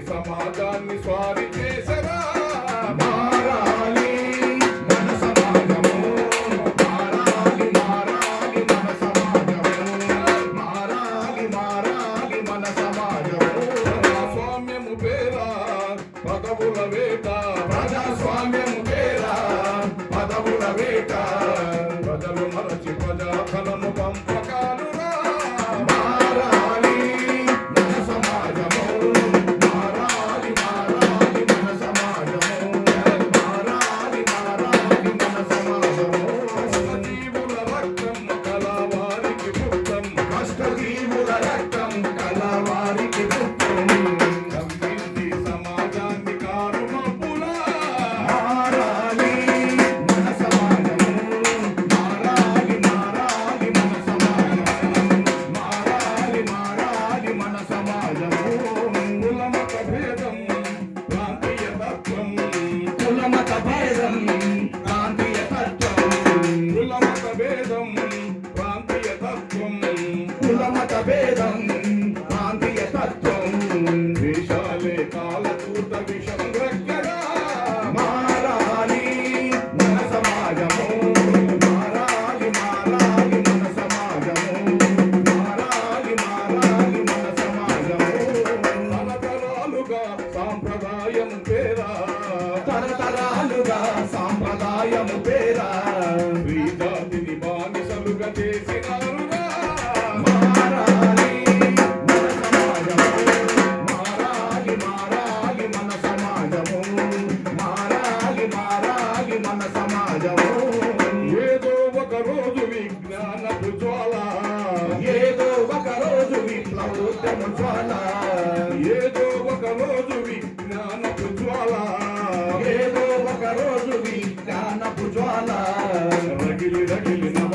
సమాజాన్ని స్వారీ కాలదూత విషం గ్రగ్గరా మారాలి మన సమాజము మారాలి మారాలి మన సమాజము మారాలి మారాలి మన సాంప్రదాయం పేరా తరతరాలుగా సాంప్రదాయం పేరా. విజ్ఞానపు జ్వాల ఏదో ఒక రోజు విప్లవోద్యమ జ్వాల ఏదో ఒక రోజు విజ్ఞానపు జ్వాల ఏదో ఒక రోజు విజ్ఞానపు జ్వాల రగిలి రగిలిన